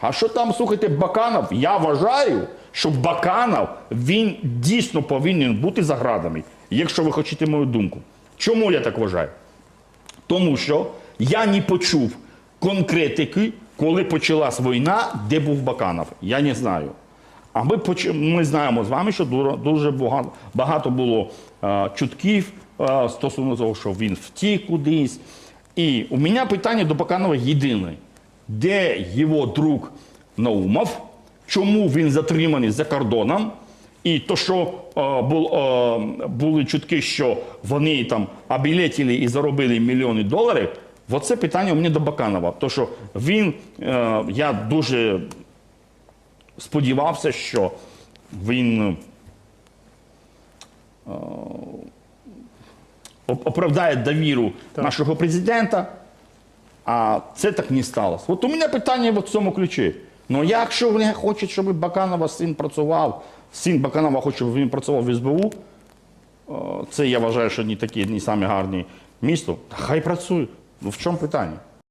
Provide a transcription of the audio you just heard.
А що там, слухайте, Баканов? Я вважаю, що Баканов він дійсно повинен бути за якщо ви хочете мою думку. Чому я так вважаю? Тому що я не почув конкретики, коли почалась війна, де був Баканов. Я не знаю. А ми, поч... ми знаємо з вами, що дуже, багато було е, чутків е, стосовно того, що він втік кудись. І у мене питання до Баканова єдине. Де його друг Наумов? Чому він затриманий за кордоном? І то, що е, бул, е, були чутки, що вони там обілетіли і заробили мільйони доларів, оце питання у мене до Баканова. То, що він, е, я дуже сподівався, що він е, оправдає довіру нашого президента, а це так не сталося. От у мене питання в цьому ключі. Ну якщо вони хочуть, щоб Баканова син працював, син Баканова хоче, щоб він працював в СБУ, це я вважаю, що не такі не самі гарні місто, хай працюють. Ну в чому питання?